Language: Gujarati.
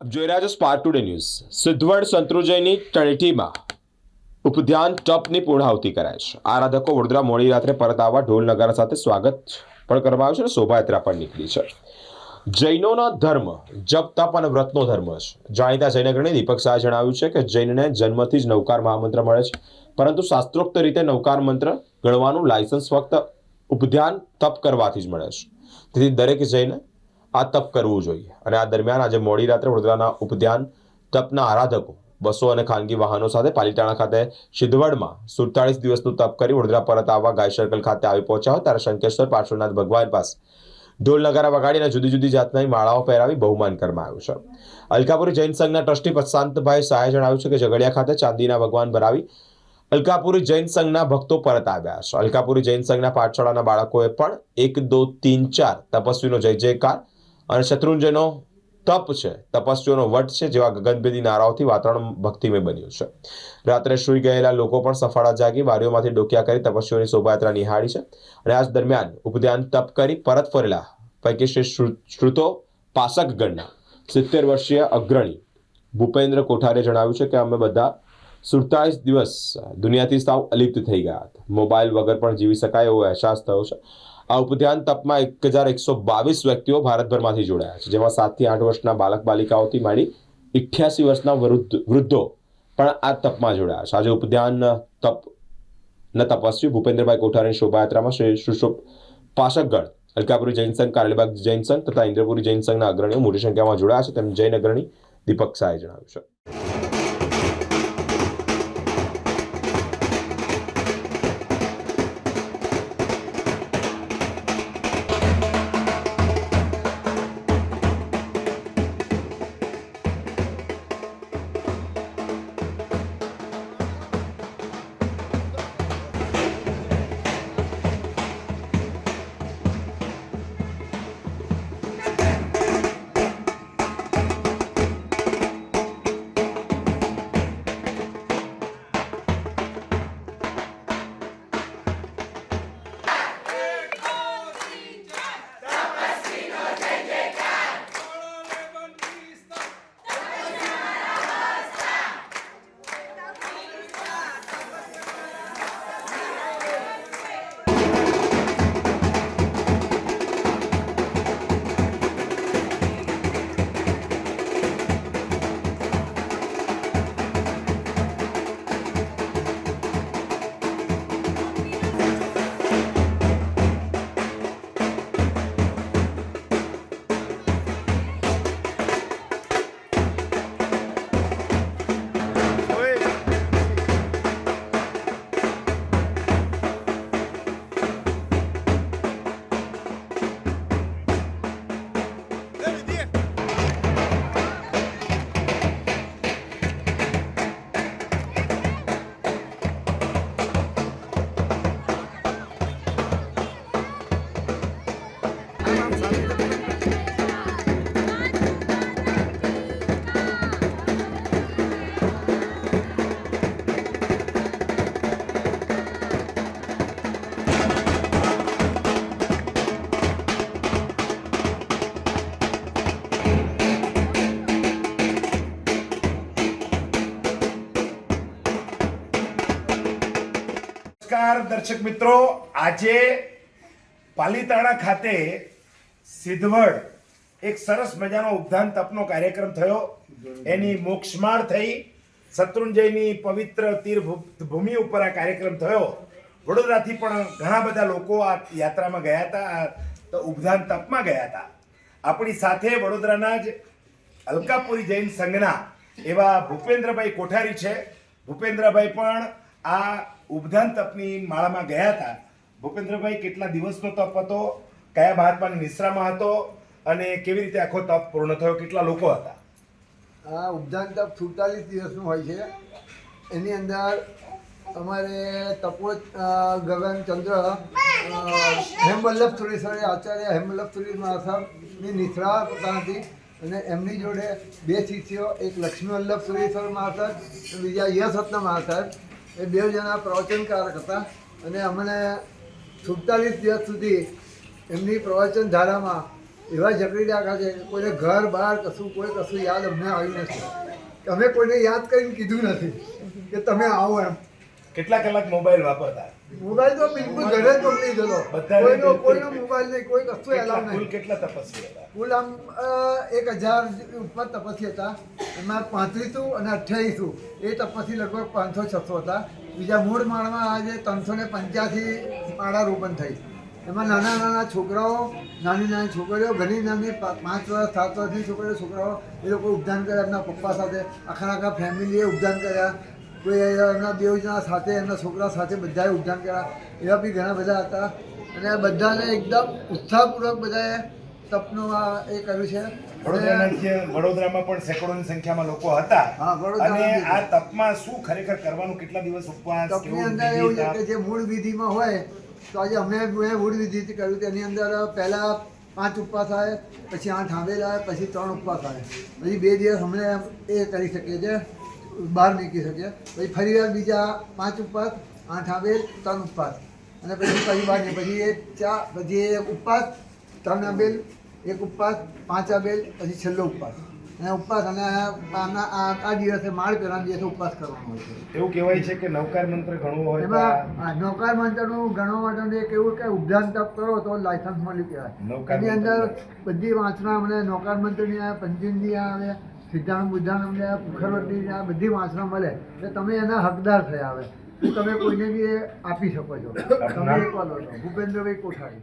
જોઈ રહ્યા છો સ્પાર્ક ટુડે ન્યૂઝ સિદ્ધવડ સંતૃજયની તળેટીમાં ઉપધ્યાન ટપની પૂર્ણાહુતિ કરાય છે। આરાધકો વડોદરા મોડી રાત્રે પરત આવવા ઢોલ નગારા સાથે સ્વાગત પણ કરવામાં આવ્યું છે અને શોભાયાત્રા પણ નીકળી છે। જૈનોનો ધર્મ, જપ, તપ અને વ્રતનો ધર્મ છે। જાણીતા જૈનગ્રણી દીપક શાહે જણાવ્યું છે કે જૈનને જન્મથી જ નૌકાર મહામંત્ર મળે છે, પરંતુ શાસ્ત્રોક્ત રીતે નૌકાર મંત્ર ગણવાનું લાયસન્સ ફક્ત ઉપધ્યાન, તપ કરવાથી જ મળે છે। તેથી દરેક જૈને આ તપ કરવું જોઈએ. અને આ દરમિયાન આજે મોડી રાત્રે વડોદરાના ઉપધ્યાન તપના આરાધકો, બસો અને ખાનગી વાહનો સાથે પાલીતાણા ખાતે સિદ્ધવડમાં સુડતાળીસ દિવસનું તપ કરી વડોદરા પરત આવવા ગાય સર્કલ ખાતે આવી પહોંચ્યા ત્યારે શંકેશ્વર પાર્શ્વનાથ ભગવાન પાસે ઢોલ, નગારા વગાડીને જુદી જુદી જાતની માળાઓ પહેરાવી બહુમાન કરવામાં આવ્યું છે. અલકાપુરી જૈન સંઘના ટ્રસ્ટી પ્રશાંતભાઈ શાહે જણાવ્યું છે કે ઝઘડિયા ખાતે ચાંદીના ભગવાન ભરાવી અલકાપુરી જૈન સંઘના ભક્તો પરત આવ્યા છે. અલકાપુરી જૈન સંઘના પાઠશાળાના બાળકોએ પણ એક, દો, તીન, ચાર તપસ્વીનો જય જયકાર અને શત્રુંજયનો તપ છે, તપસ્વીઓનો વટ છે, જેવા ગગનભેદી નારાઓથી વાતાવરણ ભક્તિમય બન્યું છે. રાત્રે સૂઈ ગયેલા લોકો પણ સફાળા જાગી વારીઓમાંથી ડોકિયા કરી તપસ્વીઓની શોભાયાત્રા નિહાળી છે અને આ દરમિયાન ઉપધ્યાન તપ કરી પરત ફરેલા પૈકી શ્રી શ્રુ- શ્રુતો પાસકગણના સિત્તેર વર્ષીય અગ્રણી ભૂપેન્દ્ર કોઠારે જણાવ્યું છે કે અમે બધા સુડતાલીસ દિવસ દુનિયાથી સાવ અલિપ્ત થઈ ગયા હતા. મોબાઈલ વગર પણ જીવી શકાય એવો અહેસાસ થયો છે. આ ઉપધ્યાન તપમાં એક હજાર એકસો બાવીસ વ્યક્તિઓ ભારતભરમાંથી જોડાયા છે, જેમાં સાતથી આઠ વર્ષના બાલક બાલિકાઓથી માંડી ઇઠ્યાસી વર્ષના વૃદ્ધ, વૃદ્ધો પણ આ તપમાં જોડાયા છે. આજે ઉપધ્યાન તપ, ન તપસ્વી ભૂપેન્દ્રભાઈ કોઠારીની શોભાયાત્રામાં શ્રી સુશોભ પાસકગઢ અલકાપુરી જૈન સંઘ, કારેલીબાગ જૈન સંઘ તથા ઇન્દ્રપુરી જૈન સંઘના અગ્રણીઓ મોટી સંખ્યામાં જોડાયા છે. તેમ જૈન અગ્રણી દીપક શાહે જણાવ્યું છે. નમસ્કાર, દર્શક મિત્રો. આજે પાલીતાણા ખાતે સિદ્ધવડ એક સરસ મજાનો ઉદ્ધાન તપનો કાર્યક્રમ થયો. એની મોક્ષમાળ થઈ શત્રુંજયની પવિત્ર તીર ભૂમિ ઉપર આ કાર્યક્રમ થયો. વડોદરાથી પણ ઘણા બધા લોકો આ યાત્રામાં ગયા હતા તો ઉપધાન તપમાં ગયા હતા. આપણી સાથે વડોદરાના જ અલકાપુરી જૈન સંઘના એવા ભૂપેન્દ્રભાઈ કોઠારી છે. ભૂપેન્દ્રભાઈ પણ આ ઉપધાન તપની માળામાં ગયા હતા. ભૂપેન્દ્રભાઈ કેટલા દિવસનો તપ હતો કયા મહાત્માની નિશ્રામાં હતો અને કેવી રીતે આખો તપ પૂર્ણ થયો કેટલા લોકો હતા? આ ઉપદાન તપ સુડતાલીસ દિવસનું હોય છે. એની અંદર અમારે તપો ગગન અ, હેમવલ્લભ સુરેશ્વરી આચાર્ય હેમવલ્લભ સુરેશ મહાસાબની નિશ્રા હતી અને એમની જોડે બે શિષ્યો એક લક્ષ્મીવલ્લભ સુરેશ્વર મહાસાબ બીજા યશરત્ન મહાસાબ એ બે જણા પ્રવચનકારક હતા અને અમને સુડતાલીસ દિવસ સુધી એમની પ્રવચન ધારામાં એવા જકડી રાખ્યા છે કે કોઈને ઘર બહાર કશું, કોઈ કશું યાદ અમને આવ્યું નથી. અમે કોઈને યાદ કરીને કીધું નથી કે તમે આવો એમ. કેટલા કલાક મોબાઈલ વાપરતા? મોબાઈલ તો બિલકુલ ઘરે જ દીધો બધાને કોઈનો. કોઈનો મોબાઈલ નહીં કોઈ કશું એલાવ નહીં. કુલ કેટલા તપસ્વી હતા? કુલ આમ એક હજાર ઉપર તપસ્વી હતા. એમાં પાંત્રીસું અને અઠ્યાવીસું એ તપસ્વી લગભગ પાંચસો છસો હતા. બીજા મૂળ માળમાં આજે ત્રણસો ને પંચ્યાસી માળા રોપણ થઈ. એમાં નાના નાના છોકરાઓ નાની નાની છોકરીઓ ઘણી નાની પાંચ વર્ષ સાત વર્ષની છોકરીઓ છોકરાઓ એ લોકો ઉપદાન કર્યા એમના પપ્પા સાથે. આખા આખા ફેમિલીએ ઉપદાન કર્યા. કોઈ એમના દેવજના સાથે એમના છોકરા સાથે બધાએ ઉપદાન કર્યા. એવા બી ઘણા બધા હતા. અને બધાને એકદમ ઉત્સાહપૂર્વક બધાએ તપનું આ એ કર્યું છે. વડોદરામાં પણ સેંકડોની સંખ્યામાં લોકો હતા. અને આ તપમાં શું ખરેખર કરવાનું કેટલા દિવસ ઉપવાસ તપની અંદર એવું છે કે જે મૂળ વિધિમાં હોય તો આજે અમે મેં મૂળ વિધિ કર્યું. તેની અંદર પહેલાં પાંચ ઉપવાસ આવે પછી આઠ આંબેલા આવે પછી ત્રણ ઉપવાસ આવે. પછી બે દિવસ અમને એ કરી શકીએ છીએ. બહાર નીકળી શકીએ પછી ફરી વાર બીજા પાંચ ઉપવાસ આઠ આવેલ ત્રણ ઉપવાસ. અને પછી ફરી વાર પછી એ ચા પછી એક ઉપવાસ ત્રણ આવેલ એક ઉપવાસ પાંચ આવેલ પછી છેલ્લો ઉપવાસ. અને ઉપવાસ અને આના આ આ દિવસે માળ પહેલા દિવસે ઉપવાસ કરવાનો હોય છે. એવું કહેવાય છે કે નવકાર મંત્ર ઘણો હોય એમાં આ નૌકાર મંત્રનું ગણવા માટે એક એવું કે ઉપધાન તપ કરો તો લાયસન્સ મળી કહેવાય. એની અંદર બધી વાંચના મને નૌકાર મંત્રની આવે પંચિંદી આવે સિદ્ધાંત બુદ્ધાનંદ આવે પુખરવટી આ બધી વાંચના મળે એટલે તમે એના હકદાર થયા આવે તો તમે કોઈને બી એ આપી શકો છો. તમે એક ભૂપેન્દ્રભાઈ કોઠારી.